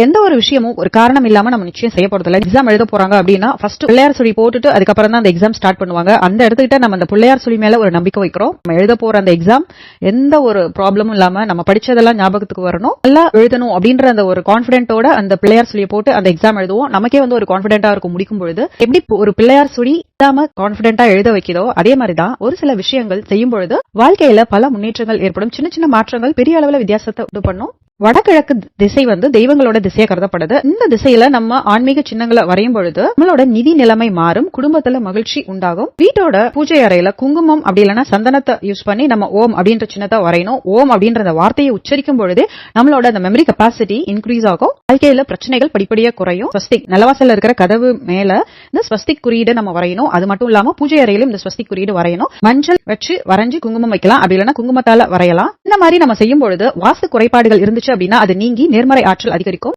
எந்த ஒரு விஷயமும் ஒரு காரணம் இல்லாம நம்ம நிச்சயம் செய்ய போறது எக்ஸாம் எழுத போறாங்க அப்படின்னா ஃபர்ஸ்ட் பிள்ளையார் சொல்லி போட்டுட்டு அதுக்கப்புறம் தான் அந்த எக்ஸாம் ஸ்டார்ட் பண்ணுவாங்க. அந்த இடத்துக்கிட்ட நம்ம அந்த பிள்ளையார் சொல்லி மேல ஒரு நம்பிக்கை வைக்கிறோம். நம்ம எழுத போற அந்த எக்ஸாம் எந்த ஒரு ப்ராப்ளமும் இல்லாம நம்ம படிச்சதெல்லாம் ஞாபகத்துக்கு வரணும். நல்லா எழுதணும் அப்படின்ற அந்த ஒரு கான்பிடென்ட்டோட அந்த பிள்ளையார் சொல்லியை போட்டு அந்த எக்ஸாம் எழுதுவோம். நமக்கே வந்து ஒரு கான்பிடென்ட்டா இருக்கும் முடிக்கும் பொழுது. எப்படி ஒரு பிள்ளையார் சொல்லி இல்லாம கான்பிடென்ட்டா எழுத வைக்கிறதோ அதே மாதிரி தான் ஒரு சில விஷயங்கள் செய்யும் பொழுது வாழ்க்கையில பல முன்னேற்றங்கள் ஏற்படும். சின்ன சின்ன மாற்றங்கள் பெரிய அளவுல வித்தியாசத்தை உண்டு பண்ணும். வடகிழக்கு திசை வந்து தெய்வங்களோட திசையா கருதப்படுது. இந்த திசையில நம்ம ஆன்மீக சின்னங்களை வரையும் பொழுது நம்மளோட நிதி நிலைமை மாறும் குடும்பத்துல மகிழ்ச்சி உண்டாகும். வீட்டோட பூஜை அறையில குங்குமம் அப்படி இல்லைன்னா சந்தனத்தை யூஸ் பண்ணி நம்ம ஓம் அப்படின்ற சின்னத்தை வரையணும். ஓம் அப்படின்ற வார்த்தையை உச்சரிக்கும் பொழுது நம்மளோட அந்த மெமரி கெப்பாசிட்டி இன்க்ரீஸ் ஆகும். வாழ்க்கையில பிரச்சனைகள் படிப்படியா குறையும். ஸ்வஸ்திக் நிலவாசல்ல இருக்கிற கதவு மேல இந்த ஸ்வஸ்திக் குறியீடு நம்ம வரையணும். அது மட்டும் இல்லாம பூஜை அறையிலும் இந்த ஸ்வஸ்திக் குறியீடு வரையணும். மஞ்சள் வச்சு வரைஞ்சு குங்குமம் வைக்கலாம். அப்படி இல்லைன்னா குங்குமத்தால வரையலாம். இந்த மாதிரி நம்ம செய்யும் பொழுது வாஸ்து குறைபாடுகள் இருந்துச்சு அப்படின்னா அது நீங்கி நேர்மறை ஆற்றல் அதிகரிக்கும்.